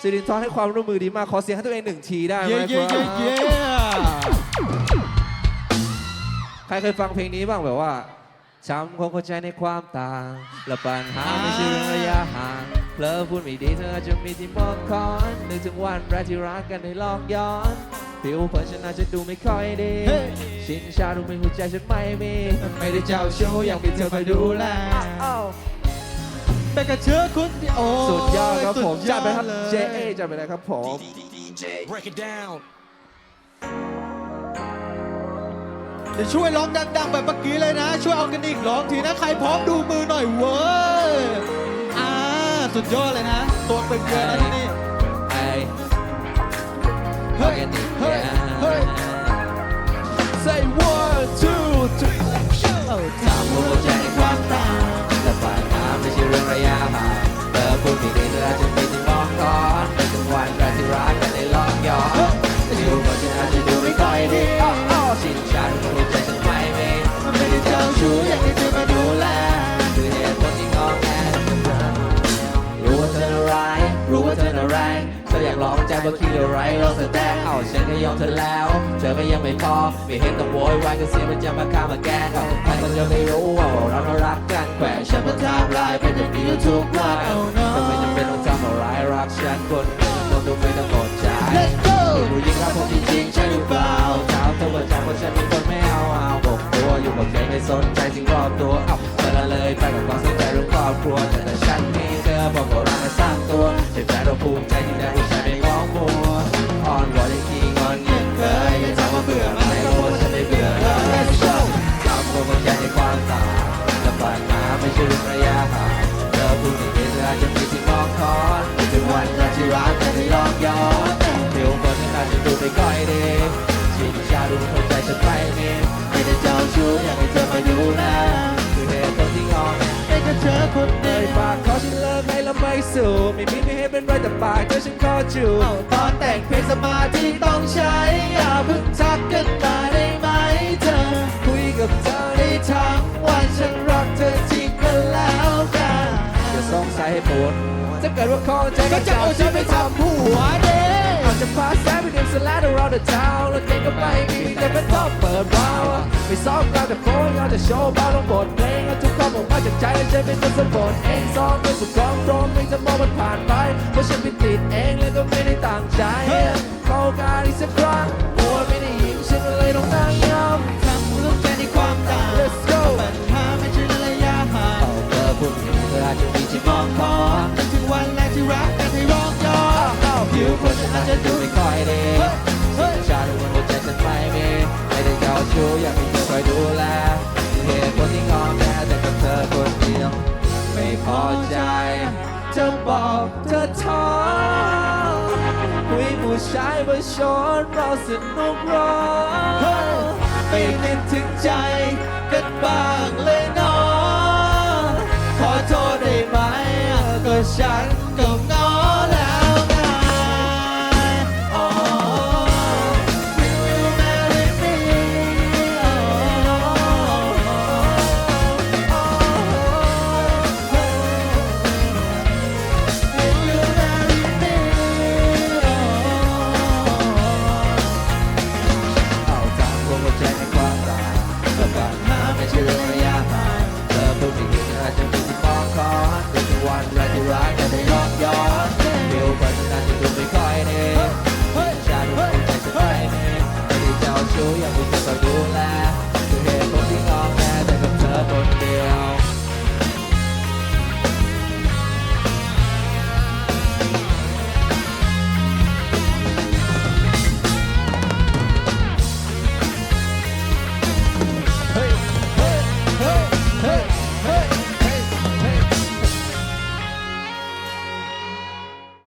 สิรินทร์ให้ความร่วมมือดีมาก ขอเสียงให้ตัวเองหนึ่งทีได้ไหมเย้คเย้รับเย้เย้ใครเคยฟังเพลงนี้บ้างแบบว่าช้ำคงเข้าใจในความต่างและปัญหาไม่ใช่เรื่องระยะห่างเพลอพูดไม่ดีเธออาจจะมีที่มองคอนนึกถึงวันแรกที่รักกันได้ลองย้อนผิวเผินฉันอาจจะดูไม่ค่อยดี ชินชาดูไม่หัวใจฉันไม่มี ไม่ได้เจ้าชู้อยากมีเธอคอยดูแลอ้าว แต่กระเชื้อคุณที่โอ้สุดยอดครับผมสุจัดไปครับเลย JA จัดไปเลยครับผม Break it down. เดี๋ยวช่วยร้องดังๆแบบเมื่อกี้เลยนะ ช่วยเอากันอีกร้องทีนะใครพร้อมดูมือหน่อยเว้ยอ่าสุดยอดเลยนะ ตัวเป็นเยอะนะที่นี่ Hey, เฮ้ย เฮ้ย เฮ้ย say one เธอพูดไม่ดีเธออาจจะมีที่มองก่อนเป็นถึงวันแรกที่รักกันได้ลองย้อนดูเหมือฉันอาจจะดูไม่ค่อยดีชินชาดูหัวใจฉันไม่มีมันไม่ได้เจ้าชู้อยากให้เธอมาดูแลคือเหตุผลที่งอแงรู้ว่าเธอน่าร้ายรู้ว่าเธอน่าแรเธออยากลองใจว่าคิดอะไรลองแสดงเอาฉันก็ยอมเธอแล้ว เธอก็ยังไม่พอ ไม่เห็นต้องโวยวายก็เสียงมันจะมาฆ่ามาแกล้งเอาใครมันจะไม่รู้ว่าเราน่ารักกันแขวะฉันมาทำลายเป็นอย่างนี้ทุกวัน ครัวแต่แต่ฉันมีเธอบอกว่าเราสร้างตัวใช่แฟนเราภูมิใจที่ได้ผู้ชายไม่ง้อมัวอ่อนวอนยังขี้งอนเงียังเคยยังถามว่าเบื่อไหมก็บอกว่าฉันไม่เบื่อเลย Let's go ทำตัวมันใจในความต่างละปัญหาไม่ใช่เรื่องระยะห่างเธอพูดไม่ดีเธออาจจะมีที่มองคอนถึงวันแรกที่รักกันได้ลองย้อนผิวคนที่น่าจะดูไม่ค่อยดีชินชาดูเข้าใจฉันไม่มีไม่ได้เจ้า สู้ไม่มีไม่ให้เป็นไรแต่ปากเธอฉันขอจูบเอาตอนแต่งเพลงสมาธิต้องใช้ อย่าเพิ่งทักกันมาได้ไหมเธอ คุยกับเธอได้ทั้งวันฉันรักเธอจริงกันแล้วกันจะสงสัยให้ปวดถ้าเกิดว่าคอใจก็จะเอาฉันไปทำผัวเด้อาจจะพาแซมไปดื่มสลัด around the town แล้วเก่งก็ไม่มีแต่เป็นต้องเปิดเบาไม่ซ้อมกันแต่โค้งเอาแต่โชว์บ้าต้องบทเพลงเอกควา มออกมาจากใจและใจเป็นคนสะบดเองซ้อมเป็นสุดกองตรงไม่จะมองมันผ่านไป เพราะฉันไปติดเองแล้วก็ไม่ได้ตั้งใจเข้าการอีกสักครั้งกลัวไม่ได้ยินฉันก็เลยต้องนั่งยอมทำรู้ใจในความต่าง Let's go ปัญหาไม่ใช่ระยะห่างเอาเธอพูดถึงเธออาจจะมีที่มองคอนจนถึงวันแรกที่รักกันให้ร้องย้อนผิวคนอาจจะดูไม่ค่อยดีเฮ้ยชาดูมันหัวใจฉันไม่มีไม่ได้เจ้าชู้อยากมี เธอท้อคุยผู้ชายประชดเราสนุกร้อเฮ้ยไม่นึกถึงใจกันบ้างเลยน้องขอโทษได้ไหมก็ฉันก็ yang bukan pergaulan